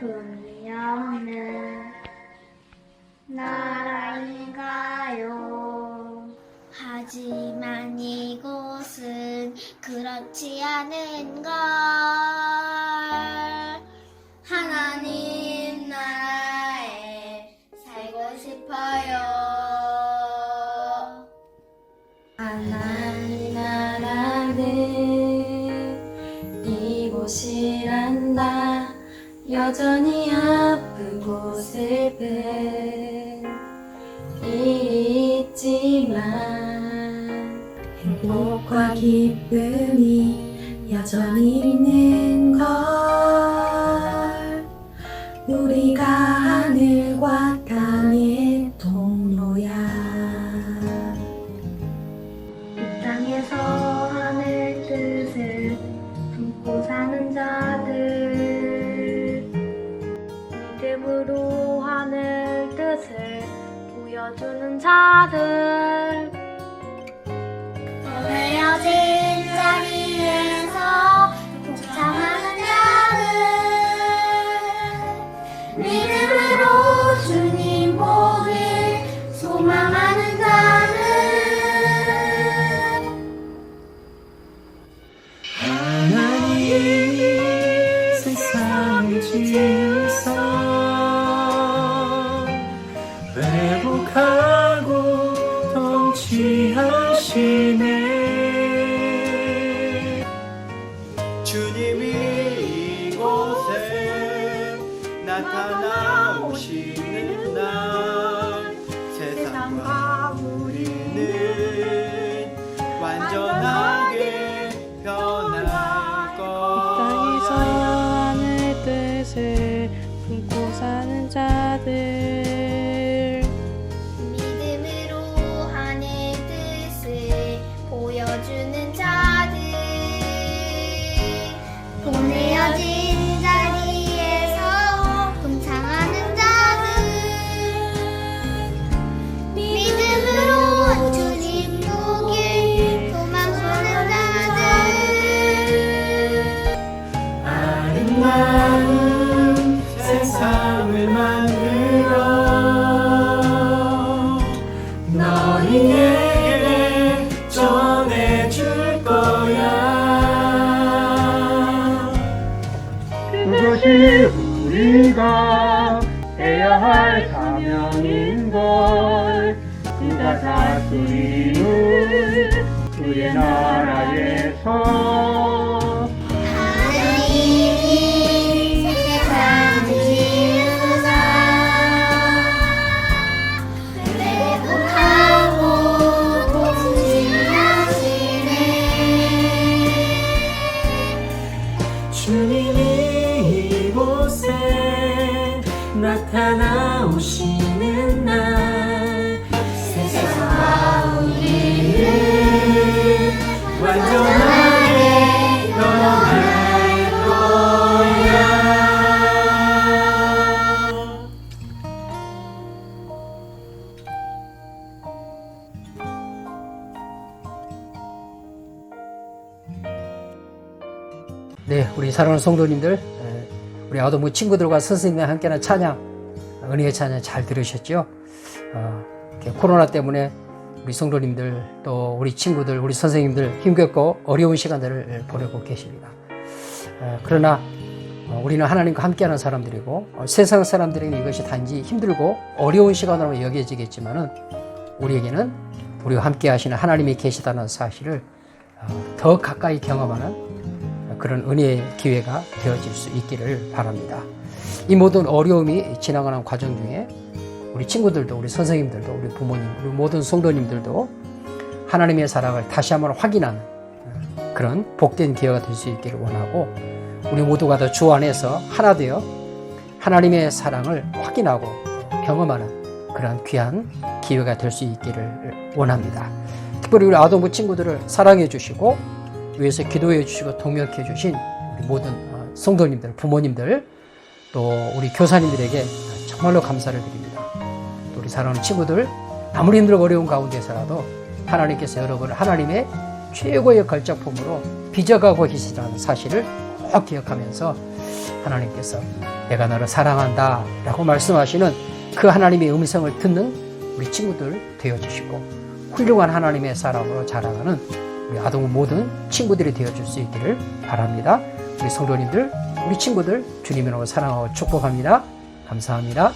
품이 없는 나라인가요? 하지만 이곳은 그렇지 않은 것. 여전히 아프고 슬픈 일이 있지만 행복과 기쁨이 여전히 있는 걸 믿음으로 하늘 뜻을 보여주는 자들 주님이 이곳에 나타나오시는 날 세상과 그것이 우리가 해야 할 사명인걸? 그가 다스리는 그의 나라에 오시는 날. 세상과 우리는 완전하게 변할 거야 네, 우리 사랑하는 성도님들, 에, 우리 아도무 친구들과 선생님과 함께하는 찬양, 은혜의 찬양 잘 들으셨죠? 어, 코로나 때문에 우리 성도님들 또 우리 친구들, 우리 선생님들 힘겹고 어려운 시간들을 보내고 계십니다. 에, 그러나 어, 우리는 하나님과 함께하는 사람들이고 어, 세상 사람들에게 이것이 단지 힘들고 어려운 시간으로 여겨지겠지만은 우리에게는 우리와 함께하시는 하나님이 계시다는 사실을 어, 더 가까이 경험하는 그런 은혜의 기회가 되어질 수 있기를 바랍니다. 이 모든 어려움이 지나가는 과정 중에 우리 친구들도, 우리 선생님들도, 우리 부모님, 우리 모든 성도님들도 하나님의 사랑을 다시 한번 확인하는 그런 복된 기회가 될 수 있기를 원하고 우리 모두가 다 주 안에서 하나 되어 하나님의 사랑을 확인하고 경험하는 그런 귀한 기회가 될 수 있기를 원합니다. 특별히 우리 아동부 친구들을 사랑해 주시고 위해서 기도해 주시고 동역해 주신 우리 모든 어, 성도님들, 부모님들, 또 우리 교사님들에게 정말로 감사를 드립니다. 또 우리 사랑하는 친구들, 아무리 힘들고 어려운 가운데서라도 하나님께서 여러분을 하나님의 최고의 걸작품으로 빚어가고 계시다는 사실을 꼭 기억하면서 하나님께서 내가 너를 사랑한다 라고 말씀하시는 그 하나님의 음성을 듣는 우리 친구들 되어주시고 훌륭한 하나님의 사람으로 자라가는 우리 아동부 모든 친구들이 되어줄 수 있기를 바랍니다. 우리 성도님들, 우리 친구들 주님으로 사랑하고 축복합니다. 감사합니다.